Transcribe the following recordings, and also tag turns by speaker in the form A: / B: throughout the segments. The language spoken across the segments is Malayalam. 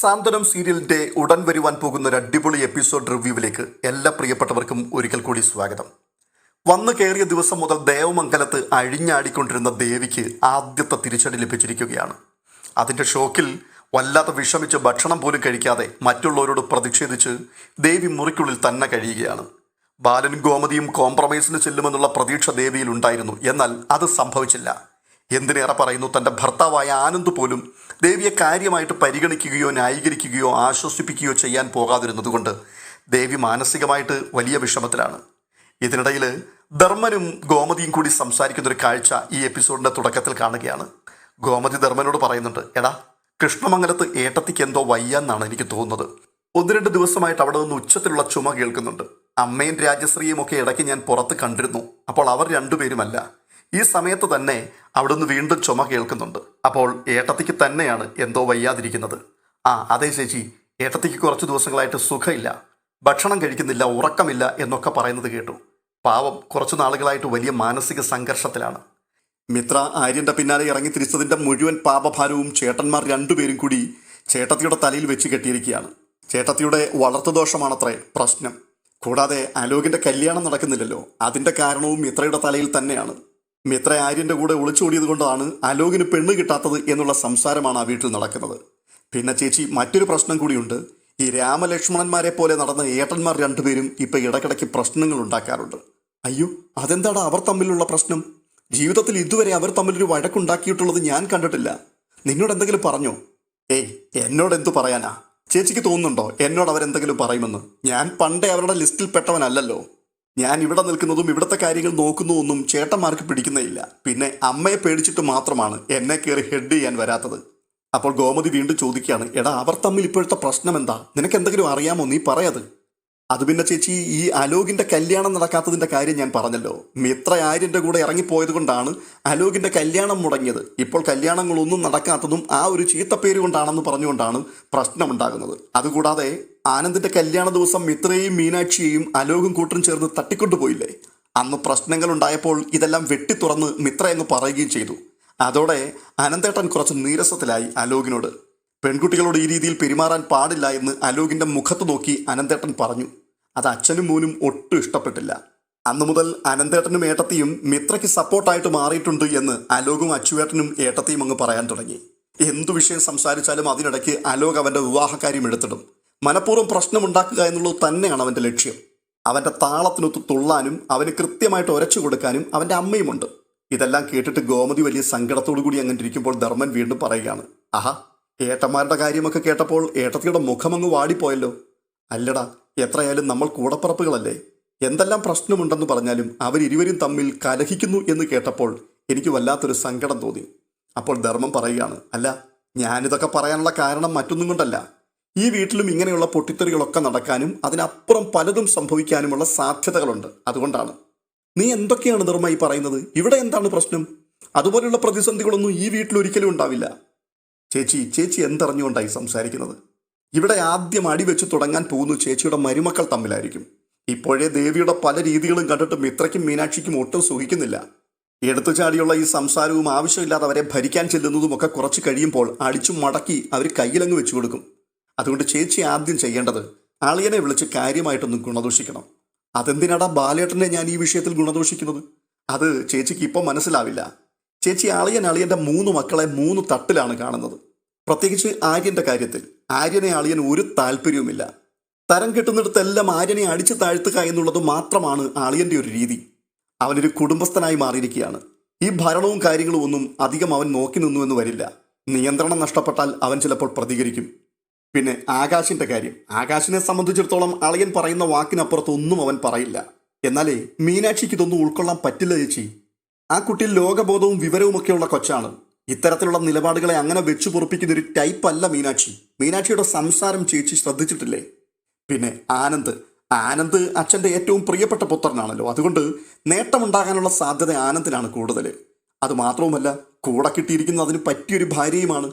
A: സാന്ത്വനം സീരിയലിന്റെ ഉടൻ വരുവാൻ പോകുന്ന ഒരു അടിപൊളി എപ്പിസോഡ് റിവ്യൂവിലേക്ക് എല്ലാ പ്രിയപ്പെട്ടവർക്കും ഒരിക്കൽ കൂടി സ്വാഗതം. വന്നു കയറിയ ദിവസം മുതൽ ദേവമംഗലത്ത് അഴിഞ്ഞാടിക്കൊണ്ടിരുന്ന ദേവിക്ക് ആദ്യത്തെ തിരിച്ചടി ലഭിച്ചിരിക്കുകയാണ്. അതിന്റെ ഷോക്കിൽ വല്ലാതെ വിഷമിച്ച് ഭക്ഷണം പോലും കഴിക്കാതെ മറ്റുള്ളവരോട് പ്രതിഷേധിച്ച് ദേവി മുറിക്കുള്ളിൽ തന്നെ കഴിയുകയാണ്. ബാലൻ ഗോമതിയും കോംപ്രമൈസിന് ചെല്ലുമെന്നുള്ള പ്രതീക്ഷ ദേവിയിൽ ഉണ്ടായിരുന്നു. എന്നാൽ അത് സംഭവിച്ചില്ല. എന്തിനേറെ പറയുന്നു തന്റെ ഭർത്താവായ ആനന്ദ് പോലും ദേവിയെ കാര്യമായിട്ട് പരിഗണിക്കുകയോ ന്യായീകരിക്കുകയോ ആശ്വസിപ്പിക്കുകയോ ചെയ്യാൻ പോകാതിരുന്നതുകൊണ്ട് ദേവി മാനസികമായിട്ട് വലിയ വിഷമത്തിലാണ്. ഇതിനിടയിൽ ധർമ്മനും ഗോമതിയും കൂടി സംസാരിക്കുന്ന ഒരു കാഴ്ച ഈ എപ്പിസോഡിന്റെ തുടക്കത്തിൽ കാണുകയാണ്. ഗോമതി ധർമ്മനോട് പറയുന്നുണ്ട് എടാ കൃഷ്ണമംഗലത്ത് ഏട്ടത്തിക്ക് എന്തോ വയ്യാന്നാണ് എനിക്ക് തോന്നുന്നത്. ഒന്ന് രണ്ട് ദിവസമായിട്ട് അവിടെ നിന്ന് ഉച്ചത്തിലുള്ള ചുമ കേൾക്കുന്നുണ്ട്. അമ്മയും രാജശ്രീയും ഒക്കെ ഇടയ്ക്ക് ഞാൻ പുറത്ത് കണ്ടിരുന്നു. അപ്പോൾ അവർ രണ്ടുപേരുമല്ല. ഈ സമയത്ത് തന്നെ അവിടുന്ന് വീണ്ടും ചുമ കേൾക്കുന്നുണ്ട്. അപ്പോൾ ഏട്ടത്തിക്ക് തന്നെയാണ് എന്തോ വയ്യാതിരിക്കുന്നത്. ആ അതേ ചേച്ചി. ഏട്ടത്തിക്ക് കുറച്ച് ദിവസങ്ങളായിട്ട് സുഖമില്ല. ഭക്ഷണം കഴിക്കുന്നില്ല ഉറക്കമില്ല എന്നൊക്കെ പറയുന്നത് കേട്ടു. പാവം കുറച്ച് നാളുകളായിട്ട് വലിയ മാനസിക സംഘർഷത്തിലാണ്. മിത്ര ആര്യന്റെ പിന്നാലെ ഇറങ്ങി തിരിച്ചതിന്റെ മുഴുവൻ പാപഭാരവും ചേട്ടന്മാർ രണ്ടുപേരും കൂടി ചേട്ടത്തിയുടെ തലയിൽ വെച്ച് കെട്ടിയിരിക്കുകയാണ്. ചേട്ടത്തിയുടെ വളർത്തുദോഷമാണത്രേ പ്രശ്നം. കൂടാതെ അലോകിന്റെ കല്യാണം നടക്കുന്നില്ലല്ലോ. അതിന്റെ കാരണവും മിത്രയുടെ തലയിൽ തന്നെയാണ്. മിത്ര ആര്യന്റെ കൂടെ ഒളിച്ചോടിയത് കൊണ്ടാണ് അലോകിന് പെണ്ണ് കിട്ടാത്തത് എന്നുള്ള സംസാരമാണ് ആ വീട്ടിൽ നടക്കുന്നത്. പിന്നെ ചേച്ചി മറ്റൊരു പ്രശ്നം കൂടിയുണ്ട്. ഈ രാമലക്ഷ്മണന്മാരെ പോലെ നടന്ന ഏട്ടന്മാർ രണ്ടുപേരും ഇപ്പൊ ഇടയ്ക്കിടയ്ക്ക് പ്രശ്നങ്ങൾ ഉണ്ടാക്കാറുണ്ട്. അയ്യോ അതെന്താണ് അവർ തമ്മിലുള്ള പ്രശ്നം? ജീവിതത്തിൽ ഇതുവരെ അവർ തമ്മിലൊരു വഴക്കുണ്ടാക്കിയിട്ടുള്ളത് ഞാൻ കണ്ടിട്ടില്ല. നിന്നോട് എന്തെങ്കിലും പറഞ്ഞോ? ഏയ് എന്നോട് എന്തു പറയാനാ? ചേച്ചിക്ക് തോന്നുന്നുണ്ടോ എന്നോട് അവരെന്തെങ്കിലും പറയുമെന്ന്? ഞാൻ പണ്ടേ അവരുടെ ലിസ്റ്റിൽ പെട്ടവനല്ലല്ലോ. ഞാൻ ഇവിടെ നിൽക്കുന്നതും ഇവിടുത്തെ കാര്യങ്ങൾ നോക്കുന്നതൊന്നും ചേട്ടന്മാർക്ക് പിടിക്കുന്നേയില്ല. പിന്നെ അമ്മയെ പേടിച്ചിട്ട് മാത്രമാണ് എന്നെ കയറി ഹെഡ് ചെയ്യാൻ വരാത്തത്. അപ്പോൾ ഗോമതി വീണ്ടും ചോദിക്കുകയാണ് എടാ അവർ തമ്മിൽ ഇപ്പോഴത്തെ പ്രശ്നം എന്താ നിനക്ക് എന്തെങ്കിലും അറിയാമോ? നീ പറയത് അത് പിന്നെ ചേച്ചി ഈ അലോകിന്റെ കല്യാണം നടക്കാത്തതിന്റെ കാര്യം ഞാൻ പറഞ്ഞല്ലോ. മിത്ര ആര്യന്റെ കൂടെ ഇറങ്ങിപ്പോയത് കൊണ്ടാണ് അലോകിന്റെ കല്യാണം മുടങ്ങിയത്. ഇപ്പോൾ കല്യാണങ്ങളൊന്നും നടക്കാത്തതും ആ ഒരു ചീത്തപ്പേര് കൊണ്ടാണെന്ന് പറഞ്ഞുകൊണ്ടാണ് പ്രശ്നമുണ്ടാകുന്നത്. അതുകൂടാതെ ആനന്ദിന്റെ കല്യാണ ദിവസം മിത്രയെയും മീനാക്ഷിയെയും അലോകും കൂട്ടരും ചേർന്ന് തട്ടിക്കൊണ്ടുപോയില്ലേ? അന്ന് പ്രശ്നങ്ങൾ ഉണ്ടായപ്പോൾ ഇതെല്ലാം വെട്ടിത്തുറന്ന് മിത്ര എന്ന് പറയുകയും ചെയ്തു. അതോടെ അനന്തേട്ടൻ കുറച്ച് നീരസത്തിലായി അലോകിനോട് പെൺകുട്ടികളോട് ഈ രീതിയിൽ പെരുമാറാൻ പാടില്ല എന്ന് അലോകിന്റെ മുഖത്ത് നോക്കി അനന്തേട്ടൻ പറഞ്ഞു. അത് അച്ഛനും മോനും ഒട്ടും ഇഷ്ടപ്പെട്ടില്ല. അന്നു മുതൽ അനന്തേട്ടനും ഏട്ടത്തിയും മിത്രയ്ക്ക് സപ്പോർട്ടായിട്ട് മാറിയിട്ടുണ്ട് എന്ന് അലോകും അച്ചുവേട്ടനും ഏട്ടത്തിയും അങ്ങ് പറയാൻ തുടങ്ങി. എന്തു വിഷയം സംസാരിച്ചാലും അതിനിടയ്ക്ക് അലോക് അവന്റെ വിവാഹകാര്യം എടുത്തിടും. മനഃപൂർവം പ്രശ്നമുണ്ടാക്കുക എന്നുള്ളത് തന്നെയാണ് അവന്റെ ലക്ഷ്യം. അവന്റെ താളത്തിനൊത്ത് തുള്ളാനും അവന് കൃത്യമായിട്ട് ഉരച്ചു കൊടുക്കാനും അവന്റെ അമ്മയുമുണ്ട്. ഇതെല്ലാം കേട്ടിട്ട് ഗോമതി വലിയ സങ്കടത്തോടു കൂടി അങ്ങനെ ഇരിക്കുമ്പോൾ ധർമ്മൻ വീണ്ടും പറയുകയാണ് ആഹാ ഏട്ടന്മാരുടെ കാര്യമൊക്കെ കേട്ടപ്പോൾ ഏട്ടത്തിയുടെ മുഖമങ്ങ് വാടിപ്പോയല്ലോ. അല്ലടാ എത്രയായാലും നമ്മൾ കൂടപ്പറപ്പുകളല്ലേ? എന്തെല്ലാം പ്രശ്നമുണ്ടെന്ന് പറഞ്ഞാലും അവരിരുവരും തമ്മിൽ കലഹിക്കുന്നു എന്ന് കേട്ടപ്പോൾ എനിക്ക് വല്ലാത്തൊരു സങ്കടം തോന്നി. അപ്പോൾ ധർമ്മം പറയുകയാണ് അല്ല ഞാനിതൊക്കെ പറയാനുള്ള കാരണം മറ്റൊന്നും കൊണ്ടല്ല. ഈ വീട്ടിലും ഇങ്ങനെയുള്ള പൊട്ടിത്തെറികളൊക്കെ നടക്കാനും അതിനപ്പുറം പലതും സംഭവിക്കാനുമുള്ള സാധ്യതകളുണ്ട്. അതുകൊണ്ടാണ്. നീ എന്തൊക്കെയാണ് ധർമ്മ ഈ പറയുന്നത്? ഇവിടെ എന്താണ് പ്രശ്നം? അതുപോലെയുള്ള പ്രതിസന്ധികളൊന്നും ഈ വീട്ടിൽ ഒരിക്കലും ഉണ്ടാവില്ല. ചേച്ചി ചേച്ചി എന്തറിഞ്ഞുകൊണ്ടായി സംസാരിക്കുന്നത്? ഇവിടെ ആദ്യം അടിവെച്ച് തുടങ്ങാൻ പോകുന്നു ചേച്ചിയുടെ മരുമക്കൾ തമ്മിലായിരിക്കും. ഇപ്പോഴേ ദേവിയുടെ പല രീതികളും കണ്ടിട്ട് മിത്രയ്ക്കും മീനാക്ഷിക്കും ഒട്ടും സുഖിക്കുന്നില്ല. എടുത്തു ചാടിയുള്ള ഈ സംസാരവും ആവശ്യമില്ലാതെ അവരെ ഭരിക്കാൻ ചെല്ലുന്നതും ഒക്കെ കുറച്ച് കഴിയുമ്പോൾ അടിച്ചു മടക്കി അവർ കയ്യിലങ്ങ് വെച്ചു കൊടുക്കും. അതുകൊണ്ട് ചേച്ചി ആദ്യം ചെയ്യേണ്ടത് അളിയനെ വിളിച്ച് കാര്യമായിട്ടൊന്നും ഗുണദോഷിക്കണം. അതെന്തിനാടാ ബാലേട്ടനെ ഞാൻ ഈ വിഷയത്തിൽ ഗുണദോഷിക്കുന്നത്? അത് ചേച്ചിക്ക് ഇപ്പം മനസ്സിലാവില്ല. ചേച്ചി അളിയൻ അളിയന്റെ മൂന്ന് മക്കളെ മൂന്ന് തട്ടിലാണ് കാണുന്നത്. പ്രത്യേകിച്ച് ആര്യന്റെ കാര്യത്തിൽ. ആര്യനെ അളിയൻ ഒരു താല്പര്യവുമില്ല. തരം കിട്ടുന്നിടത്തെല്ലാം ആര്യനെ അടിച്ചു താഴ്ത്തുക എന്നുള്ളത് മാത്രമാണ് അളിയന്റെ ഒരു രീതി. അവനൊരു കുടുംബസ്ഥനായി മാറിയിരിക്കുകയാണ്. ഈ ഭരണവും കാര്യങ്ങളും ഒന്നും അധികം അവൻ നോക്കി നിന്നു എന്ന് വരില്ല. നിയന്ത്രണം നഷ്ടപ്പെട്ടാൽ അവൻ ചിലപ്പോൾ പ്രതികരിക്കും. പിന്നെ ആകാശിന്റെ കാര്യം. ആകാശിനെ സംബന്ധിച്ചിടത്തോളം അളിയൻ പറയുന്ന വാക്കിനപ്പുറത്ത് ഒന്നും അവൻ പറയില്ല. എന്നാലേ മീനാക്ഷിക്ക് ഇതൊന്നും ഉൾക്കൊള്ളാൻ പറ്റില്ല ചേച്ചി. ആ കുട്ടി ലോകബോധവും വിവരവുമൊക്കെയുള്ള കൊച്ചാണ്. ഇത്തരത്തിലുള്ള നിലപാടുകളെ അങ്ങനെ വെച്ചു പൊറപ്പിക്കുന്ന ഒരു ടൈപ്പ് അല്ല മീനാക്ഷി. മീനാക്ഷിയുടെ സംസാരം ചേച്ചി ശ്രദ്ധിച്ചിട്ടില്ലേ? പിന്നെ ആനന്ദ്. ആനന്ദ് അച്ഛന്റെ ഏറ്റവും പ്രിയപ്പെട്ട പുത്രനാണല്ലോ. അതുകൊണ്ട് നേട്ടമുണ്ടാകാനുള്ള സാധ്യത ആനന്ദിനാണ് കൂടുതൽ അത് മാത്രവുമല്ല കൂടെ കിട്ടിയിരിക്കുന്ന അതിന് പറ്റിയൊരു ഭാര്യയുമാണ്.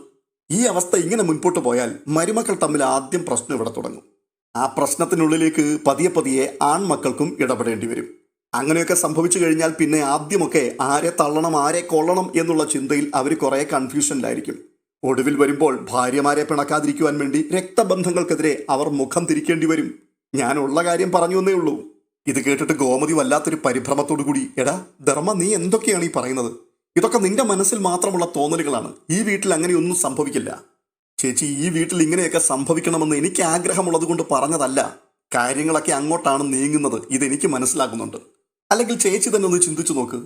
A: ഈ അവസ്ഥ ഇങ്ങനെ മുൻപോട്ട് പോയാൽ മരുമക്കൾ തമ്മിൽ ആദ്യം പ്രശ്നം ഇവിടെ തുടങ്ങും. ആ പ്രശ്നത്തിനുള്ളിലേക്ക് പതിയെ പതിയെ ആൺമക്കൾക്കും ഇടപെടേണ്ടി വരും. അങ്ങനെയൊക്കെ സംഭവിച്ചു കഴിഞ്ഞാൽ പിന്നെ ആദ്യമൊക്കെ ആരെ തള്ളണം ആരെ കൊള്ളണം എന്നുള്ള ചിന്തയിൽ അവർ കുറേ കൺഫ്യൂഷനിലായിരിക്കും ഒടുവിൽ വരുമ്പോൾ ഭാര്യമാരെ പിണക്കാതിരിക്കുവാൻ വേണ്ടി രക്തബന്ധങ്ങൾക്കെതിരെ അവർ മുഖം തിരിക്കേണ്ടി വരും. ഞാൻ ഉള്ള കാര്യം പറഞ്ഞു എന്നേ ഉള്ളൂ. ഇത് കേട്ടിട്ട് ഗോമതി വല്ലാത്തൊരു പരിഭ്രമത്തോടു കൂടി എടാ ധർമ്മ നീ എന്തൊക്കെയാണ് ഈ പറയുന്നത്? ഇതൊക്കെ നിന്റെ മനസ്സിൽ മാത്രമുള്ള തോന്നലുകളാണ്. ഈ വീട്ടിൽ അങ്ങനെയൊന്നും സംഭവിക്കില്ല. ചേച്ചി ഈ വീട്ടിൽ ഇങ്ങനെയൊക്കെ സംഭവിക്കണമെന്ന് എനിക്ക് ആഗ്രഹമുള്ളത് കൊണ്ട് പറഞ്ഞതല്ല. കാര്യങ്ങളൊക്കെ അങ്ങോട്ടാണ് നീങ്ങുന്നത്. ഇതെനിക്ക് മനസ്സിലാകുന്നുണ്ട്. അല്ലെങ്കിൽ ചേച്ചി തന്നെ ഒന്ന് ചിന്തിച്ചു നോക്ക്.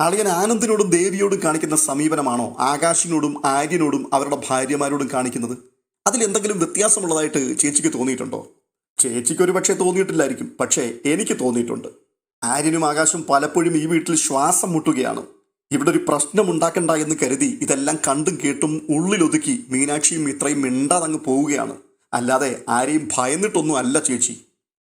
A: അളിയൻ ആനന്ദിനോടും ദേവിയോടും കാണിക്കുന്ന സമീപനമാണോ? ആകാശിനോടും ആര്യനോടും അവരുടെ ഭാര്യമാരോടും കാണിക്കുന്നത്? അതിൽ എന്തെങ്കിലും വ്യത്യാസമുള്ളതായിട്ട് ചേച്ചിക്ക് തോന്നിയിട്ടുണ്ടോ? ചേച്ചിക്ക് ഒരു പക്ഷേ തോന്നിയിട്ടില്ലായിരിക്കും. പക്ഷേ എനിക്ക് തോന്നിയിട്ടുണ്ട്. ആര്യനും ആകാശും പലപ്പോഴും ഈ വീട്ടിൽ ശ്വാസം മുട്ടുകയാണ്. ഇവിടെ ഒരു പ്രശ്നം ഉണ്ടാക്കണ്ട എന്ന് കരുതി ഇതെല്ലാം കണ്ടും കേട്ടും ഉള്ളിലൊതുക്കി മീനാക്ഷിയും ഇത്രയും മിണ്ടാതങ്ങ് പോവുകയാണ്. അല്ലാതെ ആരെയും ഭയന്നിട്ടൊന്നും അല്ല ചേച്ചി.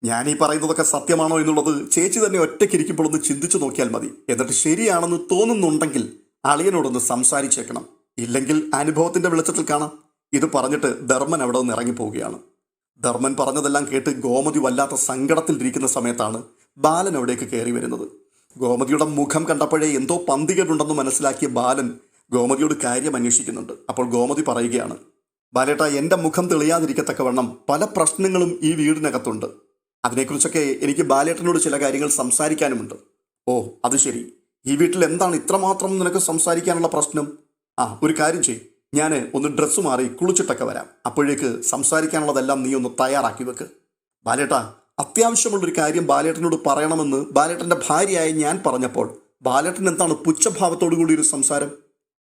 A: ഞാൻ ഈ പറയുന്നതൊക്കെ സത്യമാണോ എന്നുള്ളത് ചേച്ചി തന്നെ ഒറ്റയ്ക്കിരിക്കുമ്പോൾ ഒന്ന് ചിന്തിച്ചു നോക്കിയാൽ മതി. എന്നിട്ട് ശരിയാണെന്ന് തോന്നുന്നുണ്ടെങ്കിൽ അളിയനോടൊന്ന് സംസാരിച്ചേക്കണം. ഇല്ലെങ്കിൽ അനുഭവത്തിന്റെ വെളിച്ചത്തിൽ കാണാം. ഇത് പറഞ്ഞിട്ട് ധർമ്മൻ അവിടെ നിന്ന് ഇറങ്ങിപ്പോവുകയാണ്. ധർമ്മൻ പറഞ്ഞതെല്ലാം കേട്ട് ഗോമതി വല്ലാത്ത സങ്കടത്തിൽ സങ്കടത്തിലിരിക്കുന്ന സമയത്താണ് ബാലൻ അവിടേക്ക് കയറി വരുന്നത്. ഗോമതിയുടെ മുഖം കണ്ടപ്പോഴേ എന്തോ പന്തികേടുണ്ടെന്ന് മനസ്സിലാക്കിയ ബാലൻ ഗോമതിയോട് കാര്യം അന്വേഷിക്കുന്നുണ്ട്. അപ്പോൾ ഗോമതി പറയുകയാണ് ബാലേട്ട എന്റെ മുഖം തെളിയാതിരിക്കത്തക്കവണ്ണം പല പ്രശ്നങ്ങളും ഈ വീടിനകത്തുണ്ട്. അതിനെക്കുറിച്ചൊക്കെ എനിക്ക് ബാലേട്ടനോട് ചില കാര്യങ്ങൾ സംസാരിക്കാനുമുണ്ട്. ഓ അത് ശരി. ഈ വീട്ടിൽ എന്താണ് ഇത്രമാത്രം നിനക്ക് സംസാരിക്കാനുള്ള പ്രശ്നം? ആ ഒരു കാര്യം ചെയ് ഞാൻ ഒന്ന് ഡ്രസ്സ് മാറി കുളിച്ചിട്ടൊക്കെ വരാം. അപ്പോഴേക്ക് സംസാരിക്കാനുള്ളതെല്ലാം നീ ഒന്ന് തയ്യാറാക്കി വെക്ക്. ബാലേട്ട അത്യാവശ്യമുള്ളൊരു കാര്യം ബാലേട്ടനോട് പറയണമെന്ന് ബാലേട്ടന്റെ ഭാര്യയായി ഞാൻ പറഞ്ഞപ്പോൾ ബാലേട്ടൻ എന്താണ് പുച്ഛഭാവത്തോടു കൂടി ഒരു സംസാരം?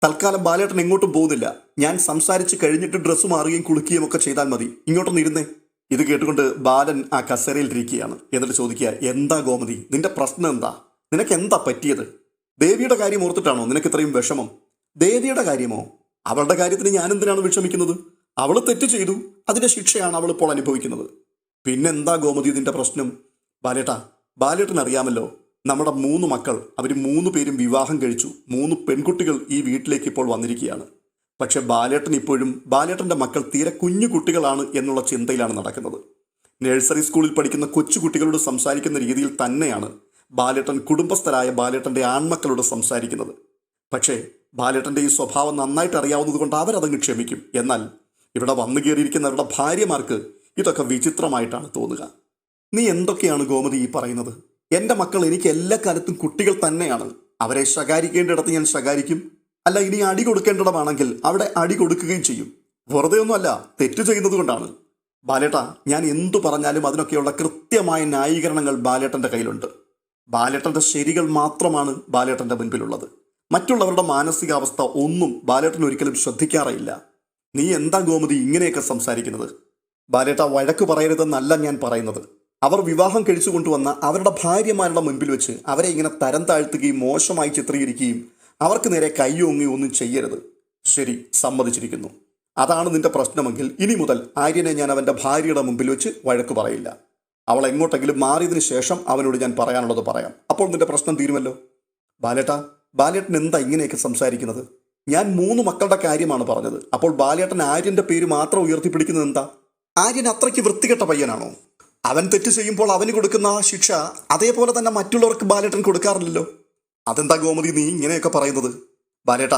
A: തൽക്കാലം ബാലേട്ടൻ എങ്ങോട്ടും പോകുന്നില്ല. ഞാൻ സംസാരിച്ച് കഴിഞ്ഞിട്ട് ഡ്രസ്സ് മാറുകയും കുളിക്കുകയും ഒക്കെ ചെയ്താൽ മതി. ഇങ്ങോട്ടൊന്ന് ഇരുന്നേ. ഇത് കേട്ടുകൊണ്ട് ബാലൻ ആ കസേരയിൽ ഇരിക്കുകയാണ്. എന്നിട്ട് ചോദിക്കുക എന്താ ഗോമതി? നിന്റെ പ്രശ്നം എന്താ? നിനക്ക് എന്താ പറ്റിയത്? ദേവിയുടെ കാര്യം ഓർത്തിട്ടാണോ നിനക്ക് ഇത്രയും വിഷമം? ദേവിയുടെ കാര്യമോ? അവളുടെ കാര്യത്തിന് ഞാൻ എന്തിനാണ് വിഷമിക്കുന്നത്? അവൾ തെറ്റ് ചെയ്തു. അതിന്റെ ശിക്ഷയാണ് അവൾ ഇപ്പോൾ അനുഭവിക്കുന്നത്. പിന്നെന്താ ഗോമതി ഇതിന്റെ പ്രശ്നം? ബാലേട്ട ബാലേട്ടൻ അറിയാമല്ലോ നമ്മുടെ മൂന്ന് മക്കൾ അവർ മൂന്ന് പേരും വിവാഹം കഴിച്ചു. മൂന്ന് പെൺകുട്ടികൾ ഈ വീട്ടിലേക്ക് ഇപ്പോൾ വന്നിരിക്കുകയാണ്. പക്ഷെ ബാലേട്ടൻ ഇപ്പോഴും ബാലേട്ടന്റെ മക്കൾ തീരെ കുഞ്ഞു കുട്ടികളാണ് എന്നുള്ള ചിന്തയിലാണ് നടക്കുന്നത്. നഴ്സറി സ്കൂളിൽ പഠിക്കുന്ന കൊച്ചു കുട്ടികളോട് സംസാരിക്കുന്ന രീതിയിൽ തന്നെയാണ് ബാലേട്ടൻ കുടുംബസ്ഥരായ ബാലേട്ടന്റെ ആൺമക്കളോട് സംസാരിക്കുന്നത്. പക്ഷേ ബാലേട്ടന്റെ ഈ സ്വഭാവം നന്നായിട്ട് അറിയാവുന്നത് കൊണ്ട് അവരതങ്ങ് ക്ഷമിക്കും. എന്നാൽ ഇവിടെ വന്നു കയറിയിരിക്കുന്നവരുടെ ഭാര്യമാർക്ക് ഇതൊക്കെ വിചിത്രമായിട്ടാണ് തോന്നുക. നീ എന്തൊക്കെയാണ് ഗോമതി ഈ പറയുന്നത്? എന്റെ മക്കൾ എനിക്ക് എല്ലാ കാലത്തും കുട്ടികൾ തന്നെയാണ്. അവരെ ശകാരിക്കേണ്ടിടത്ത് ഞാൻ ശകാരിക്കും. അല്ല ഇനി അടി കൊടുക്കേണ്ടടമാണെങ്കിൽ അവിടെ അടി കൊടുക്കുകയും ചെയ്യും. വെറുതെ ഒന്നുമല്ല തെറ്റ് ചെയ്യുന്നത് കൊണ്ടാണ്. ബാലേട്ട ഞാൻ എന്തു പറഞ്ഞാലും അതിനൊക്കെയുള്ള കൃത്യമായ ന്യായീകരണങ്ങൾ ബാലേട്ടന്റെ കയ്യിലുണ്ട്. ബാലേട്ടന്റെ ശരികൾ മാത്രമാണ് ബാലേട്ടന്റെ മുൻപിലുള്ളത്. മറ്റുള്ളവരുടെ മാനസികാവസ്ഥ ഒന്നും ബാലേട്ടൻ ഒരിക്കലും ശ്രദ്ധിക്കാറേയില്ല. നീ എന്താ ഗോമതി ഇങ്ങനെയൊക്കെ സംസാരിക്കുന്നത്? ബാലേട്ട വഴക്ക് പറയരുതെന്നല്ല ഞാൻ പറയുന്നത്. അവർ വിവാഹം കഴിച്ചു കൊണ്ടുവന്ന അവരുടെ ഭാര്യമാരുടെ മുൻപിൽ വെച്ച് അവരെ ഇങ്ങനെ തരം താഴ്ത്തുകയും മോശമായി ചിത്രീകരിക്കുകയും അവർക്ക് നേരെ കൈയോങ്ങി ഒന്നും ചെയ്യരുത്. ശരി സമ്മതിച്ചിരിക്കുന്നു. അതാണ് നിന്റെ പ്രശ്നമെങ്കിൽ ഇനി മുതൽ ആര്യനെ ഞാൻ അവന്റെ ഭാര്യയുടെ മുമ്പിൽ വെച്ച് വഴക്ക് പറയില്ല. അവൾ എങ്ങോട്ടെങ്കിലും മാറിയതിനു ശേഷം അവനോട് ഞാൻ പറയാനുള്ളത് പറയാം. അപ്പോൾ നിന്റെ പ്രശ്നം തീരുമല്ലോ? ബാലേട്ട ബാലേട്ടൻ എന്താ ഇങ്ങനെയൊക്കെ സംസാരിക്കുന്നത്? ഞാൻ മൂന്ന് മക്കളുടെ കാര്യമാണ് പറഞ്ഞത്. അപ്പോൾ ബാലേട്ടൻ ആര്യന്റെ പേര് മാത്രം ഉയർത്തിപ്പിടിക്കുന്നത് എന്താ? ആര്യൻ അത്രയ്ക്ക് വൃത്തികെട്ട പയ്യനാണോ? അവൻ തെറ്റ് ചെയ്യുമ്പോൾ അവന് കൊടുക്കുന്ന ആ ശിക്ഷ അതേപോലെ തന്നെ മറ്റുള്ളവർക്ക് ബാലേട്ടൻ കൊടുക്കാറില്ലല്ലോ. അതെന്താ ഗോമതി നീ ഇങ്ങനെയൊക്കെ പറയുന്നത്? ബാലേട്ട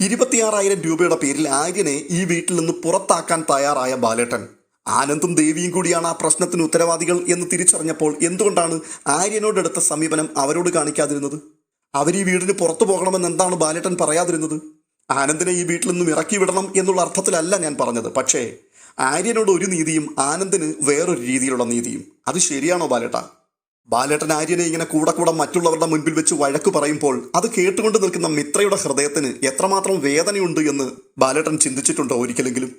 A: ഇരുപത്തിയാറായിരം രൂപയുടെ പേരിൽ ആര്യനെ ഈ വീട്ടിൽ നിന്ന് പുറത്താക്കാൻ തയ്യാറായ ബാലേട്ടൻ. ആനന്ദും ദേവിയും കൂടിയാണ് ആ പ്രശ്നത്തിന് ഉത്തരവാദികൾ എന്ന് തിരിച്ചറിഞ്ഞപ്പോൾ എന്തുകൊണ്ടാണ് ആര്യനോടെടുത്ത സമീപനം അവരോട് കാണിക്കാതിരുന്നത്? അവർ ഈ വീടിന് പുറത്തു പോകണമെന്ന് എന്താണ് ബാലേട്ടൻ പറയാതിരുന്നത്? ആനന്ദിനെ ഈ വീട്ടിൽ നിന്നും ഇറക്കി വിടണം എന്നുള്ള അർത്ഥത്തിലല്ല ഞാൻ പറഞ്ഞത്. പക്ഷേ ആര്യനോട് ഒരു നീതിയും ആനന്ദിന് വേറൊരു രീതിയിലുള്ള നീതിയും. അത് ശരിയാണോ ബാലേട്ട? ബാലേട്ടൻ ആര്യനെ ഇങ്ങനെ കൂടെ കൂടെ മറ്റുള്ളവരുടെ മുൻപിൽ വെച്ച് വഴക്ക് പറയുമ്പോൾ അത് കേട്ടുകൊണ്ട് നിൽക്കുന്ന മിത്രയുടെ ഹൃദയത്തിന് എത്രമാത്രം വേദനയുണ്ട് എന്ന് ബാലേട്ടൻ ചിന്തിച്ചിട്ടുണ്ടോ ഒരിക്കലെങ്കിലും?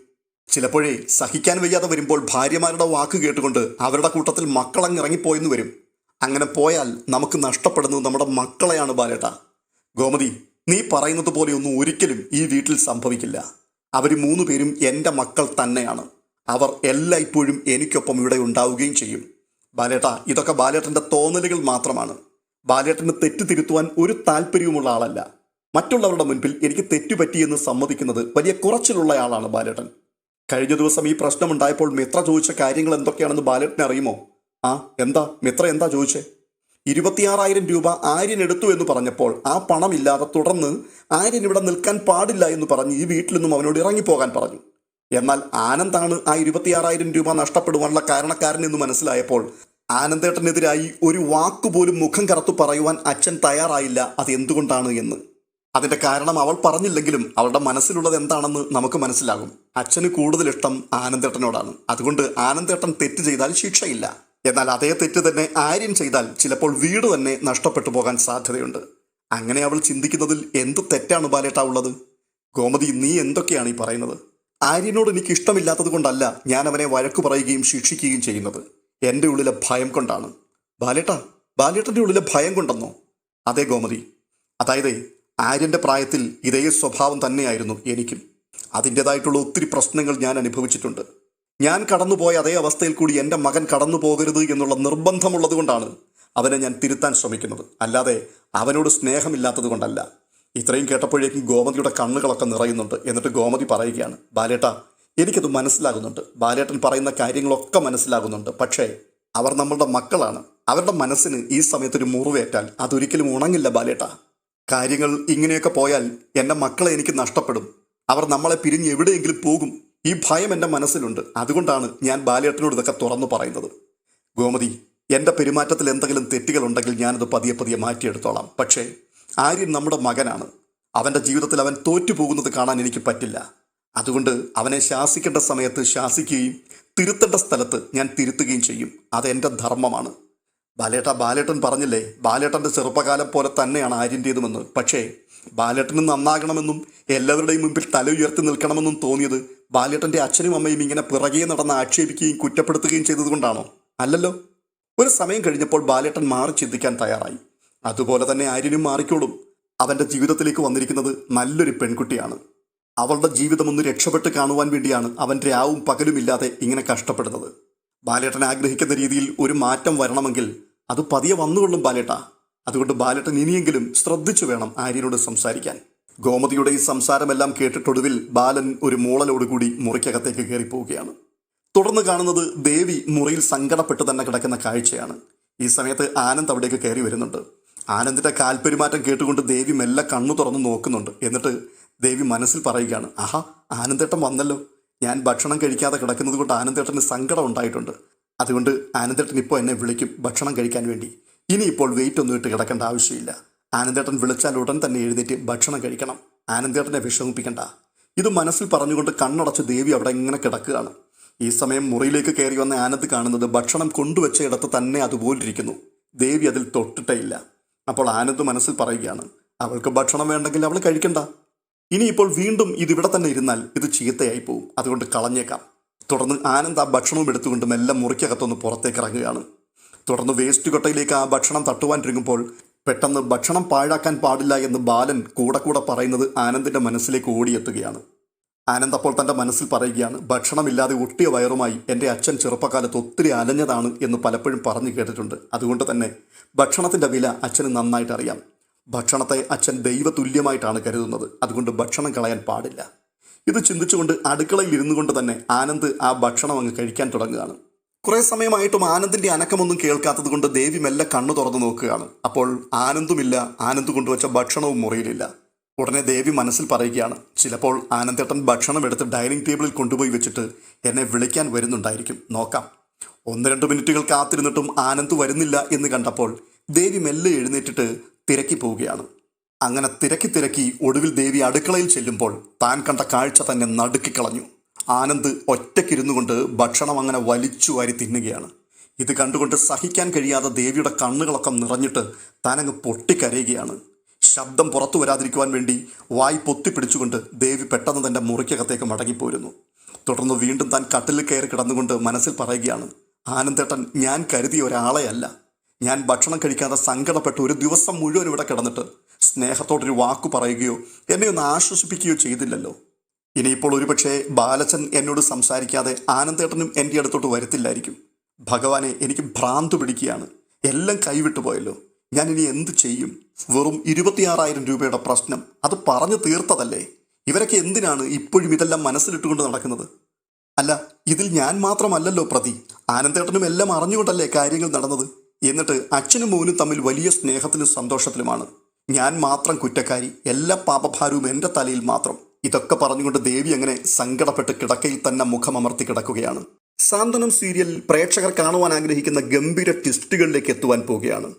A: ചിലപ്പോഴേ സഹിക്കാൻ വയ്യാതെ വരുമ്പോൾ ഭാര്യമാരുടെ വാക്ക് കേട്ടുകൊണ്ട് അവരുടെ കൂട്ടത്തിൽ മക്കളങ്ങിറങ്ങിപ്പോയെന്ന് വരും. അങ്ങനെ പോയാൽ നമുക്ക് നഷ്ടപ്പെടുന്നത് നമ്മുടെ മക്കളെയാണ് ബാലേട്ട. ഗോമതി നീ പറയുന്നത് പോലെയൊന്നും ഒരിക്കലും ഈ വീട്ടിൽ സംഭവിക്കില്ല. അവർ മൂന്ന് പേരും എന്റെ മക്കൾ തന്നെയാണ്. അവർ എല്ലായ്പ്പോഴും എനിക്കൊപ്പം ഇവിടെ ഉണ്ടാവുകയും ചെയ്യും. ബാലേട്ട ഇതൊക്കെ ബാലേട്ടന്റെ തോന്നലുകൾ മാത്രമാണ്. ബാലേട്ടന് തെറ്റ് തിരുത്തുവാൻ ഒരു താല്പര്യവുമുള്ള ആളല്ല. മറ്റുള്ളവരുടെ മുൻപിൽ എനിക്ക് തെറ്റുപറ്റിയെന്ന് സമ്മതിക്കുന്നത് വലിയ കുറച്ചിലുള്ള ആളാണ് ബാലേട്ടൻ. കഴിഞ്ഞ ദിവസം ഈ പ്രശ്നമുണ്ടായപ്പോൾ മിത്ര ചോദിച്ച കാര്യങ്ങൾ എന്തൊക്കെയാണെന്ന് ബാലേട്ടനെ അറിയുമോ? ആ എന്താ? മിത്ര എന്താ ചോദിച്ചേ? ഇരുപത്തിയാറായിരം രൂപ ആര്യൻ എടുത്തു എന്ന് പറഞ്ഞപ്പോൾ ആ പണമില്ലാതെ തുടർന്ന് ആര്യൻ ഇവിടെ നിൽക്കാൻ പാടില്ല എന്ന് പറഞ്ഞ് ഈ വീട്ടിൽ നിന്നും അവനോട് ഇറങ്ങിപ്പോകാൻ പറഞ്ഞു. എന്നാൽ ആനന്ദാണ് ആ ഇരുപത്തിയാറായിരം രൂപ നഷ്ടപ്പെടുവാനുള്ള കാരണക്കാരൻ എന്ന് മനസ്സിലായപ്പോൾ ആനന്ദേട്ടനെതിരായി ഒരു വാക്കുപോലും മുഖം കറത്തു പറയുവാൻ അച്ഛൻ തയ്യാറായില്ല. അത് എന്തുകൊണ്ടാണ് എന്ന്? അതിന്റെ കാരണം അവൾ പറഞ്ഞില്ലെങ്കിലും അവളുടെ മനസ്സിലുള്ളത് എന്താണെന്ന് നമുക്ക് മനസ്സിലാകും. അച്ഛന് കൂടുതൽ ഇഷ്ടം ആനന്ദേട്ടനോടാണ്. അതുകൊണ്ട് ആനന്ദേട്ടൻ തെറ്റ് ചെയ്താൽ ശിക്ഷയില്ല. എന്നാൽ അതേ തെറ്റ് തന്നെ ആര്യം ചെയ്താൽ ചിലപ്പോൾ വീട് തന്നെ നഷ്ടപ്പെട്ടു പോകാൻ സാധ്യതയുണ്ട്. അങ്ങനെ അവൾ ചിന്തിക്കുന്നതിൽ എന്ത് തെറ്റാണ് ബാലേട്ട ഉള്ളത്? ഗോമതി നീ എന്തൊക്കെയാണ് ഈ പറയുന്നത്? ആര്യനോട് എനിക്ക് ഇഷ്ടമില്ലാത്തത് കൊണ്ടല്ല ഞാൻ അവനെ വഴക്കു പറയുകയും ശിക്ഷിക്കുകയും ചെയ്യുന്നത്. എന്റെ ഉള്ളിലെ ഭയം കൊണ്ടാണ്. ബാലേട്ട ബാലേട്ടന്റെ ഉള്ളിലെ ഭയം കൊണ്ടെന്നോ? അതെ ഗോമതി. അതായത് ആര്യന്റെ പ്രായത്തിൽ ഇതേ സ്വഭാവം തന്നെയായിരുന്നു എനിക്കും. അതിന്റെതായിട്ടുള്ള ഒത്തിരി പ്രശ്നങ്ങൾ ഞാൻ അനുഭവിച്ചിട്ടുണ്ട്. ഞാൻ കടന്നുപോയ അതേ അവസ്ഥയിൽ കൂടി എന്റെ മകൻ കടന്നു പോകരുത് എന്നുള്ള നിർബന്ധമുള്ളത് കൊണ്ടാണ് അവനെ ഞാൻ തിരുത്താൻ ശ്രമിക്കുന്നത്. അല്ലാതെ അവനോട് സ്നേഹമില്ലാത്തത് കൊണ്ടല്ല. ഇത്രയും കേട്ടപ്പോഴേക്കും ഗോമതിയുടെ കണ്ണുകളൊക്കെ നിറയുന്നുണ്ട്. എന്നിട്ട് ഗോമതി പറയുകയാണ് ബാലേട്ട എനിക്കത് മനസ്സിലാകുന്നുണ്ട്. ബാലേട്ടൻ പറയുന്ന കാര്യങ്ങളൊക്കെ മനസ്സിലാകുന്നുണ്ട്. പക്ഷേ അവർ നമ്മളുടെ മക്കളാണ്. അവരുടെ മനസ്സിന് ഈ സമയത്തൊരു മുറിവേറ്റാൽ അതൊരിക്കലും ഉണങ്ങില്ല ബാലേട്ട. കാര്യങ്ങൾ ഇങ്ങനെയൊക്കെ പോയാൽ എന്റെ മക്കളെ എനിക്ക് നഷ്ടപ്പെടും. അവർ നമ്മളെ പിരിഞ്ഞ് എവിടെയെങ്കിലും പോകും. ഈ ഭയം എന്റെ മനസ്സിലുണ്ട്. അതുകൊണ്ടാണ് ഞാൻ ബാലേട്ടനോട് ഇതൊക്കെ തുറന്നു പറയുന്നത്. ഗോമതി എന്റെ പെരുമാറ്റത്തിൽ എന്തെങ്കിലും തെറ്റുകളുണ്ടെങ്കിൽ ഞാനത് പതിയെ പതിയെ മാറ്റിയെടുത്തോളാം. പക്ഷേ ആര്യൻ നമ്മുടെ മകനാണ്. അവന്റെ ജീവിതത്തിൽ അവൻ തോറ്റുപോകുന്നത് കാണാൻ എനിക്ക് പറ്റില്ല. അതുകൊണ്ട് അവനെ ശാസിക്കേണ്ട സമയത്ത് ശാസിക്കുകയും തിരുത്തേണ്ട സ്ഥലത്ത് ഞാൻ തിരുത്തുകയും ചെയ്യും. അതെന്റെ ധർമ്മമാണ്. ബാലേട്ട ബാലേട്ടൻ പറഞ്ഞില്ലേ ബാലേട്ടന്റെ ചെറുപ്പകാലം പോലെ തന്നെയാണ് ആര്യന്റേതുമെന്ന് പക്ഷേ ബാലേട്ടന് നന്നാകണമെന്നും എല്ലാവരുടെയും മുമ്പിൽ തല ഉയർത്തി നിൽക്കണമെന്നും തോന്നിയത് ബാലേട്ടന്റെ അച്ഛനും അമ്മയും ഇങ്ങനെ പിറകെ നടന്ന് ആക്ഷേപിക്കുകയും കുറ്റപ്പെടുത്തുകയും ചെയ്തതുകൊണ്ടാണോ? അല്ലല്ലോ. ഒരു സമയം കഴിഞ്ഞപ്പോൾ ബാലേട്ടൻ മാറി ചിന്തിക്കാൻ തയ്യാറായി. അതുപോലെ തന്നെ ആര്യനും മാറിക്കോളും. അവന്റെ ജീവിതത്തിലേക്ക് വന്നിരിക്കുന്നത് നല്ലൊരു പെൺകുട്ടിയാണ്. അവളുടെ ജീവിതം ഒന്ന് രക്ഷപ്പെട്ട് കാണുവാൻ വേണ്ടിയാണ് അവൻ രാവും പകലുമില്ലാതെ ഇങ്ങനെ കഷ്ടപ്പെടുന്നത്. ബാലേട്ടൻ ആഗ്രഹിക്കുന്ന രീതിയിൽ ഒരു മാറ്റം വരണമെങ്കിൽ അത് പതിയെ വന്നുകൊള്ളും ബാലേട്ട. അതുകൊണ്ട് ബാലേട്ടൻ ഇനിയെങ്കിലും ശ്രദ്ധിച്ചു വേണം ആര്യനോട് സംസാരിക്കാൻ. ഗോമതിയുടെ ഈ സംസാരമെല്ലാം കേട്ടിട്ടൊടുവിൽ ബാലൻ ഒരു മൂളലോടുകൂടി മുറിക്കകത്തേക്ക് കയറിപ്പോവുകയാണ്. തുടർന്ന് കാണുന്നത് ദേവി മുറിയിൽ സങ്കടപ്പെട്ട് തന്നെ കിടക്കുന്ന കാഴ്ചയാണ്. ഈ സമയത്ത് ആനന്ദ് അവിടേക്ക് കയറി വരുന്നുണ്ട്. ആനന്ദിന്റെ കാൽപ്പെരുമാറ്റം കേട്ടുകൊണ്ട് ദേവി മെല്ലെ കണ്ണു തുറന്ന് നോക്കുന്നുണ്ട്. എന്നിട്ട് ദേവി മനസ്സിൽ പറയുകയാണ് ആഹാ ആനന്ദേട്ടൻ വന്നല്ലോ. ഞാൻ ഭക്ഷണം കഴിക്കാതെ കിടക്കുന്നത് കൊണ്ട് ആനന്ദേട്ടന് സങ്കടം ഉണ്ടായിട്ടുണ്ട്. അതുകൊണ്ട് ആനന്ദേട്ടൻ ഇപ്പോൾ എന്നെ വിളിക്കും ഭക്ഷണം കഴിക്കാൻ വേണ്ടി. ഇനി ഇപ്പോൾ വെയിറ്റ് ഒന്നും ഇട്ട് കിടക്കേണ്ട ആവശ്യമില്ല. ആനന്ദേട്ടൻ വിളിച്ചാൽ ഉടൻ തന്നെ എഴുന്നേറ്റ് ഭക്ഷണം കഴിക്കണം. ആനന്ദേട്ടനെ വിഷമിപ്പിക്കണ്ട. ഇത് മനസ്സിൽ പറഞ്ഞുകൊണ്ട് കണ്ണടച്ച് ദേവി അവിടെ ഇങ്ങനെ കിടക്കുകയാണ്. ഈ സമയം മുറിയിലേക്ക് കയറി വന്ന ആനന്ദ് കാണുന്നത് ഭക്ഷണം കൊണ്ടുവച്ച ഇടത്ത് തന്നെ അതുപോലിരിക്കുന്നു. ദേവി അതിൽ തൊട്ടിട്ടേ ഇല്ല. അപ്പോൾ ആനന്ദ് മനസ്സിൽ പറയുകയാണ് അവൾക്ക് ഭക്ഷണം വേണ്ടെങ്കിൽ അവൾ കഴിക്കണ്ട. ഇനിയിപ്പോൾ വീണ്ടും ഇതിവിടെ തന്നെ ഇരുന്നാൽ ഇത് ചീത്തയായി പോവും. അതുകൊണ്ട് കളഞ്ഞേക്കാം. തുടർന്ന് ആനന്ദ് ആ ഭക്ഷണവും എടുത്തുകൊണ്ട് മെല്ലെ മുറിക്കകത്തൊന്ന് പുറത്തേക്ക് ഇറങ്ങുകയാണ്. തുടർന്ന് വേസ്റ്റ് കൊട്ടയിലേക്ക് ആ ഭക്ഷണം തട്ടുവാൻ ഒരുങ്ങുമ്പോൾ പെട്ടെന്ന് ഭക്ഷണം പാഴാക്കാൻ പാടില്ല എന്ന് ബാലൻ കൂടെ കൂടെ പറയുന്നത് ആനന്ദിന്റെ മനസ്സിലേക്ക് ഓടിയെത്തുകയാണ്. ആനന്ദ് അപ്പോൾ തന്റെ മനസ്സിൽ പറയുകയാണ് ഭക്ഷണമില്ലാതെ ഒട്ടിയ വയറുമായി എന്റെ അച്ഛൻ ചെറുപ്പകാലത്ത് ഒത്തിരി അലഞ്ഞതാണ് എന്ന് പലപ്പോഴും പറഞ്ഞു കേട്ടിട്ടുണ്ട്. അതുകൊണ്ട് തന്നെ ഭക്ഷണത്തിന്റെ വില അച്ഛന് നന്നായിട്ട് അറിയാം. ഭക്ഷണത്തെ അച്ഛൻ ദൈവതുല്യമായിട്ടാണ് കരുതുന്നത്. അതുകൊണ്ട് ഭക്ഷണം കളയാൻ പാടില്ല. ഇത് ചിന്തിച്ചുകൊണ്ട് അടുക്കളയിൽ ഇരുന്നു കൊണ്ട് തന്നെ ആനന്ദ് ആ ഭക്ഷണം അങ്ങ് കഴിക്കാൻ തുടങ്ങുകയാണ്. കുറേ സമയമായിട്ടും ആനന്ദിന്റെ അനക്കമൊന്നും കേൾക്കാത്തത് കൊണ്ട് ദേവി മെല്ലെ കണ്ണു തുറന്നു നോക്കുകയാണ്. അപ്പോൾ ആനന്ദുമില്ല ആനന്ദ് കൊണ്ടുവച്ച ഭക്ഷണവും മുറിയിലില്ല. ഉടനെ ദേവി മനസ്സിൽ പറയുകയാണ് ചിലപ്പോൾ ആനന്ദേട്ടൻ ഭക്ഷണം എടുത്ത് ഡൈനിങ് ടേബിളിൽ കൊണ്ടുപോയി വെച്ചിട്ട് എന്നെ വിളിക്കാൻ വരുന്നുണ്ടായിരിക്കും. നോക്കാം. ഒന്ന് രണ്ട് മിനിറ്റുകൾ കാത്തിരുന്നിട്ടും ആനന്ദ് വരുന്നില്ല എന്ന് കണ്ടപ്പോൾ ദേവി മെല്ലെ എഴുന്നേറ്റിട്ട് തിരക്കി പോവുകയാണ്. അങ്ങനെ തിരക്കി തിരക്കി ഒടുവിൽ ദേവി അടുക്കളയിൽ ചെല്ലുമ്പോൾ താൻ കണ്ട കാഴ്ച തന്നെ നടുക്കിക്കളഞ്ഞു ആനന്ദ് ഒറ്റയ്ക്കിരുന്നു കൊണ്ട് ഭക്ഷണം അങ്ങനെ വലിച്ചു വാരി തിന്നുകയാണ്. ഇത് കണ്ടുകൊണ്ട് സഹിക്കാൻ കഴിയാതെ ദേവിയുടെ കണ്ണുകളൊക്കെ നിറഞ്ഞിട്ട് താനങ്ങ് പൊട്ടിക്കരയുകയാണ്. ശബ്ദം പുറത്തു വരാതിരിക്കുവാൻ വേണ്ടി വായി പൊത്തിപ്പിടിച്ചുകൊണ്ട് ദേവി പെട്ടെന്ന് തന്റെ മുറിക്കകത്തേക്ക് മടങ്ങിപ്പോരുന്നു. തുടർന്ന് വീണ്ടും താൻ കട്ടിലിൽ കയറി കിടന്നുകൊണ്ട് മനസ്സിൽ പറയുകയാണ്. ആനന്ദേട്ടൻ ഞാൻ കരുതിയ ഒരാളെയല്ല. ഞാൻ ഭക്ഷണം കഴിക്കാതെ സങ്കടപ്പെട്ട് ഒരു ദിവസം മുഴുവൻ ഇവിടെ കിടന്നിട്ട് സ്നേഹത്തോടൊരു വാക്കു പറയുകയോ എന്നെ ഒന്ന് ആശ്വസിപ്പിക്കുകയോ ചെയ്തില്ലല്ലോ. ഇനിയിപ്പോൾ ഒരുപക്ഷെ ബാലച്ചൻ എന്നോട് സംസാരിക്കാതെ ആനന്ദേട്ടനും എന്റെ അടുത്തോട്ട് വരത്തില്ലായിരിക്കും. ഭഗവാനെ എനിക്ക് ഭ്രാന്ത് പിടിക്കുകയാണ്. എല്ലാം കൈവിട്ടു പോയല്ലോ. ഞാൻ ഇനി എന്ത് ചെയ്യും? വെറും ഇരുപത്തിയാറായിരം രൂപയുടെ പ്രശ്നം. അത് പറഞ്ഞു തീർത്തതല്ലേ? ഇവരൊക്കെ എന്തിനാണ് ഇപ്പോഴും ഇതെല്ലാം മനസ്സിലിട്ടുകൊണ്ട് നടക്കുന്നത്? അല്ല ഇതിൽ ഞാൻ മാത്രമല്ലല്ലോ പ്രതി. ആനന്ദേട്ടനും എല്ലാം അറിഞ്ഞുകൊണ്ടല്ലേ കാര്യങ്ങൾ നടന്നത്? എന്നിട്ട് അച്ഛനും മോനും തമ്മിൽ വലിയ സ്നേഹത്തിലും സന്തോഷത്തിലുമാണ്. ഞാൻ മാത്രം കുറ്റക്കാരി എല്ലാ പാപഭാരവും എന്റെ തലയിൽ മാത്രം. ഇതൊക്കെ പറഞ്ഞുകൊണ്ട് ദേവി അങ്ങനെ സങ്കടപ്പെട്ട് കിടക്കയിൽ തന്നെ മുഖമമർത്തി കിടക്കുകയാണ്. സാന്ത്വനം സീരിയലിൽ പ്രേക്ഷകർ കാണുവാൻ ആഗ്രഹിക്കുന്ന ഗംഭീര ട്വിസ്റ്റുകളിലേക്ക് എത്തുവാൻ പോവുകയാണ്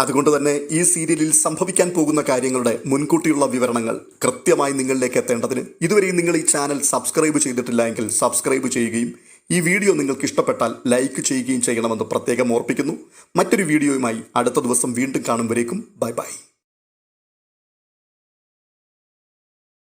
A: അതുകൊണ്ട് തന്നെ ഈ സീരിയലിൽ സംഭവിക്കാൻ പോകുന്ന കാര്യങ്ങളുടെ മുൻകൂട്ടിയുള്ള വിവരണങ്ങൾ കൃത്യമായി നിങ്ങളിലേക്ക് എത്തേണ്ടതിന് ഇതുവരെയും നിങ്ങൾ ഈ ചാനൽ സബ്സ്ക്രൈബ് ചെയ്തിട്ടില്ല എങ്കിൽ സബ്സ്ക്രൈബ് ചെയ്യുകയും ഈ വീഡിയോ നിങ്ങൾക്ക് ഇഷ്ടപ്പെട്ടാൽ ലൈക്ക് ചെയ്യുകയും ചെയ്യണമെന്ന് പ്രത്യേകം ഓർപ്പിക്കുന്നു. മറ്റൊരു വീഡിയോയുമായി അടുത്ത ദിവസം വീണ്ടും കാണും ബൈ ബൈ.